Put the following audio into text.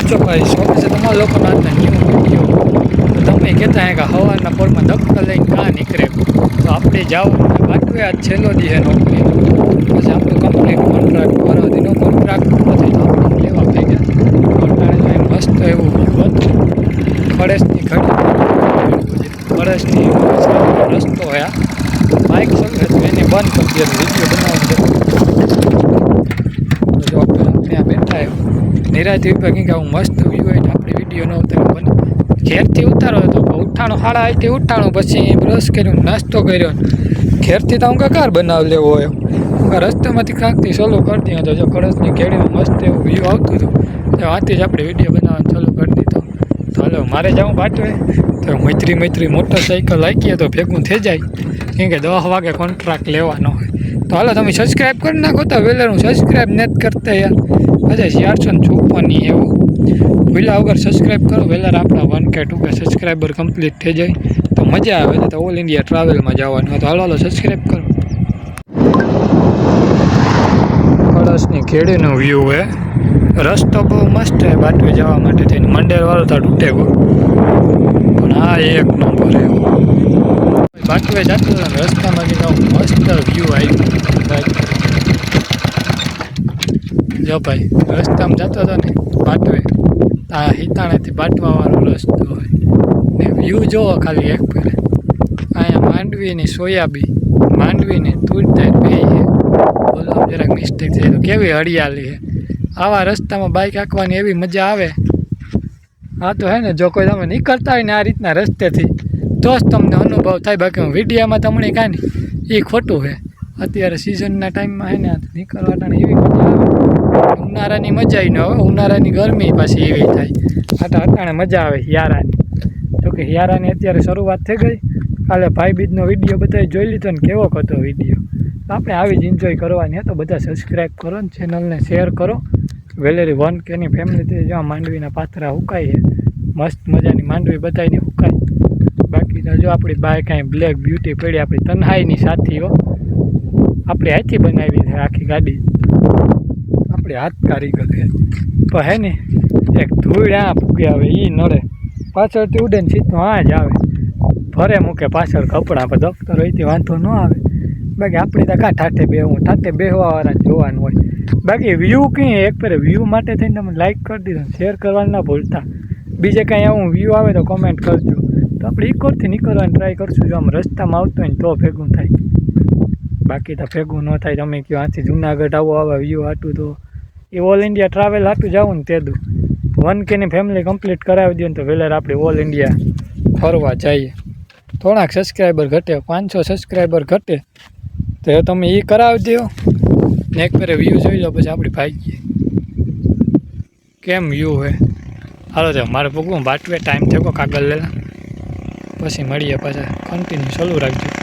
છો ભાઈ શોખ છે તમારા લોકોના તમે કહેતા હે કે હવાના પોરમાં દફતર લઈને કાં નીકળે? તો આપણે જાઓ બાટવે આ છેલ્લો દી પછી આપણું કમ્પ્લીટ કોન્ટ્રાક્ટ દીનો કોન્ટ્રાક્ટ નથી મસ્ત એવું વ્યૂ હતું ખડેસની ઘડી રસ્તો હે. બાઇક ચલાવે એને બંધ કરી દે વીડિયો તો જો આપણે ત્યાં બેઠા આવ્યો નિરાયથી ઉપર કંઈક આવું મસ્ત વ્યૂ હોય આપણે વીડિયો ન ઉતારો. બને ઘેરથી ઉતારો તો ઉઠાણું હાડા અહીંથી ઉઠાણું. પછી બ્રશ કર્યું નાસ્તો કર્યો ઘેરથી તો હું કકાર બનાવી લેવો હોય. રસ્તામાંથી ક્યાંકથી સોલો કરતી હતો જો કળશની કેળીમાં મસ્ત એવું વ્યૂ આવતું હતું. તો આથી જ આપણે વીડિયો બનાવવાનું ચાલુ કરી દીધો. તો હાલો, મારે જવું બાટવે તો મૈત્રી મૈત્રી મોટરસાઇકલ હાકીએ તો ભેગું થઈ જાય. કેમ કે દસ વાગે કોન્ટ્રાક્ટ લેવાનો હોય. તો હાલો, તમે સબસ્ક્રાઈબ કરી નાખો તો વેલર હું સબસ્ક્રાઈબ નથી કરતા યાર. અજય ચારસો ને ચોપનની એવું. વેલા વગર સબસ્ક્રાઈબ કરો. વેલર આપણા વન કે ટુ કે સબસ્ક્રાઈબર કમ્પ્લીટ થઈ જાય. તો મજા આવે. તો ઓલ ઇન્ડિયા ટ્રાવેલમાં જવાનું તો હાલો હાલો સબસ્ક્રાઈબ કરો. કળશની ખેડીનો વ્યૂ હે રસ્તો બહુ મસ્ત છે બાટવે જવા માટે થઈને. મંડેર વાળો તો તૂટે ગયો. પણ આ એક નંબર એવો બાટવે જતો રસ્તામાં કીધું મસ્ત વ્યૂ આવ્યું જો ભાઈ, રસ્તામાં જતો હતો ને, બાટવે. આ હિતાણેથી બાટવાવાળો રસ્તો હોય. ને વ્યૂ જોવો ખાલી એક ફેરે. અહીંયા માંડવીની સોયાબી. માંડવીની તુરદાર બે છે. બોલો, જરાક મિસ્ટેક થઈ તો કેવી હરિયાળી છે. આવા રસ્તામાં બાઇક હાંકવાની એવી મજા આવે? હા તો હે ને, જો કોઈ તમે નીકળતા હોય ને આ રીતના રસ્તેથી તો જ તમને અનુભવ થાય, બાકી હું વિડીયામાં તમને કાંઈ નહીં. એ ખોટું છે. અત્યારે સિઝનના ટાઈમમાં હે ને નીકળવા એવી મજા આવે. ઉનાળાની મજા ન આવે, ઉનાળાની ગરમી પાછી એવી થાય. આટા અટાણે મજા આવે હિયારાની જોકે હિયારાની અત્યારે શરૂઆત થઈ ગઈ. કાલે ભાઈ બીજનો વીડિયો બધાએ જોઈ લીધો ને, કેવો હતો વીડિયો. આપણે આવી જ એન્જોય કરવાની હે, તો બધા સબસ્ક્રાઈબ કરો ને ચેનલને શેર કરો. વેલેરી વન કેની ફેમિલી જ્યાં માંડવીના પાથરા હુકાય છે. મસ્ત મજાની માંડવી બધાની હુકાય. જો આપણી બાય કાંઈ બ્લેક બ્યુટી પડી, આપણી તન્હાઈની સાથીઓ, આપણે હાથથી બનાવી છે આખી ગાડી. આપણે હાથ કારીગર છે. પણ હે ને, એક ધૂળ આ ફૂગે આવે એ નડે. પાછળથી ઉડે ને સીધું આ જ આવે. ફરે મૂકે પાછળ કપડાં પર દફતર હોય તે વાંધો ન આવે. બાકી આપણે તો કાં ઠાઠે બેહવું, ઠાઠે બેહવાવાળા જોવાનું હોય. બાકી વ્યૂ કંઈ એક પર વ્યૂ માટે થઈને તમે લાઈક કરી દીધો શેર કરવાનું ના ભૂલતા. બીજે કાંઈ આવું વ્યૂ આવે તો કોમેન્ટ કરજો. તો આપણે ઇકોરથી નીકળવાની ટ્રાય કરશું. જો આમ રસ્તામાં આવતો હોય ને તો ભેગું થાય. બાકી તો ભેગું ન થાય. તમે કહો આથી જુનાગઢ આવો, આવા વ્યૂ હાટું તો. એ ઓલ ઇન્ડિયા ટ્રાવેલ હાટું જાવું ને તે દું. વન કેની ફેમિલી કમ્પ્લીટ કરાવી દે ને તો વેલર આપણે ઓલ ઇન્ડિયા ફરવા જઈએ. થોડાક સબસ્ક્રાઈબર ઘટે, પાંચસો સબસ્ક્રાઈબર ઘટે. તો તમે એ કરાવી દો ને એક ફેરે વ્યૂ જોઈ લો, પછી આપણી ભાગીએ. કેમ વ્યૂ હે? હાલો તો મારે ભૂગવું બાટવે ટાઈમ થયો કાગળ લેલા. પછી મળીએ પાછા. કન્ટિન્યુ ચાલુ રાખજો.